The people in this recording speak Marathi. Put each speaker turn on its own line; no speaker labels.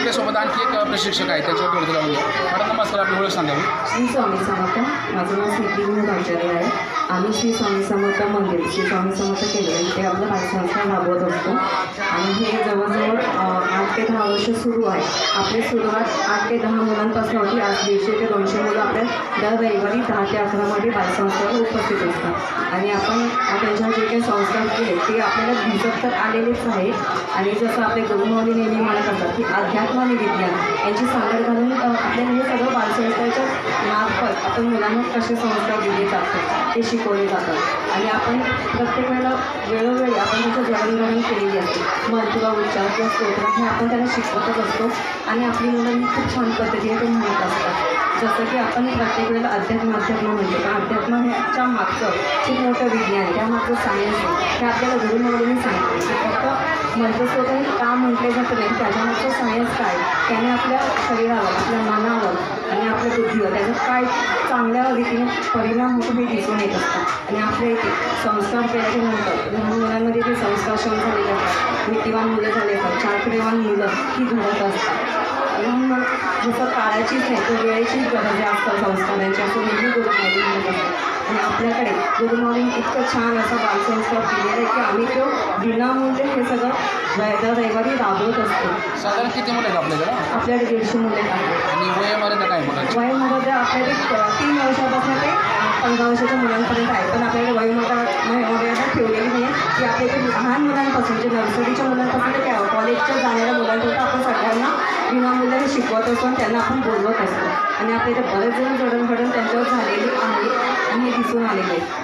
आपल्यासोबत आणखी एक प्रशिक्षक आहे त्याच्यावर थोडं जाऊन घ्या मॅडम नमस्कार. आपली ओळख सांगावी
श्री स्वामी समर्थ. माझं नाव स्मृती विनोद आचार्य आहे. आम्ही श्री स्वामी समर्थ मंदिर श्री स्वामी समर्थ केंद्र इथे आपलं बालसंस्कार राबवत असतो. आणि हे जवळजवळ आठ दहा वर्ष सुरू आहे. आपली सुरुवात आठ ते दहा मुलांपासून होती. आज दीडशे ते दोनशे मुलं आपल्या दर रविवारी दहा ते अकरामध्ये बालसंस्थेवर उपस्थित असतात. आणि आपण त्यांच्या जे काही संस्कार केले ते आपल्याला दिसत तर आलेलेच आहे आणि जसं आपले गुरुमौली नेहमी म्हणत असतात की अध्यात्म आणि विज्ञान यांची सांगड घालून मार्फत आपण मुलांना कसे संस्कार दिले जातात ते शिकवले जातात. आणि आपण प्रत्येक वेळेला वेळोवेळी आपण त्याचं जडणघडण केलेली असते मंत्र उच्चार किंवा स्तोत्र हे आपण त्यांना शिकवतच असतो. आणि आपली मुलं खूप छान पद्धतीने ते म्हणत असतात. जसं की आपण प्रत्येक वेळेला अध्यात्म अध्यात्म म्हणतो पण अध्यात्म ह्याच्या मागचं खूप मोठं विज्ञान त्यामागचं सायन्स आहे. हे आपल्याला गुरुमौलीने सांगतो. फक्त मंत्रस्तोत्र हे का म्हटले जातं नाही त्याच्यामागचं सायन्स काय त्याने आपल्या शरीरावर आपल्या मनावर आणि आपल्या बुद्धीवर त्याचा काय चांगल्या रीतीने परिणाम होतो हे दिसून येत असतं. आणि आपल्या इथे संस्कार केल्याच्यानंतर लहान मुलांमध्ये ते संस्कार क्षम झालेले असतात नीतिवान मुलं झाले असतात चारित्र्यवान मुलं ही घडत असतात. मुलं जसं काळाचीच आहे तर वेळेचीच गरज आहे आजकाल संस्कारांची असं नेहमी गुरुमाऊली म्हणत असतात. आणि आपल्याकडे गुरुमाऊलीने इतकं छान असा बालसंस्कार केलेला आहे की आम्ही तो विनामूल्य हे सगळं दर रविवारी राबवत असतो.
साधारण किती मुलं आहेत आपल्याकडं?
आपल्याकडे दीडशे मुले आहेत.
आणि वयामध्ये काय मुलांची?
वयोमध्ये आपल्याकडे तीन वर्षापासून ते पंधरा वर्षाच्या मुलांपर्यंत आहे. पण आपल्याकडे वयोमर्यादा वयोमर्यादा ठेवलेली नाही आहे. की आपल्या इथे लहान मुलांपासून जे नर्सरीच्या मुलांपासून ते काय कॉलेजच्या जाणाऱ्या मुलांपर्यंत विना सगळ्यांना शिकवत असतो आणि त्यांना आपण बोलवत असतो. आणि आपल्या इथे बरेच जण जडणघडण त्यांच्यावर झालेली आहे आणि हे दिसून आलेले आहे.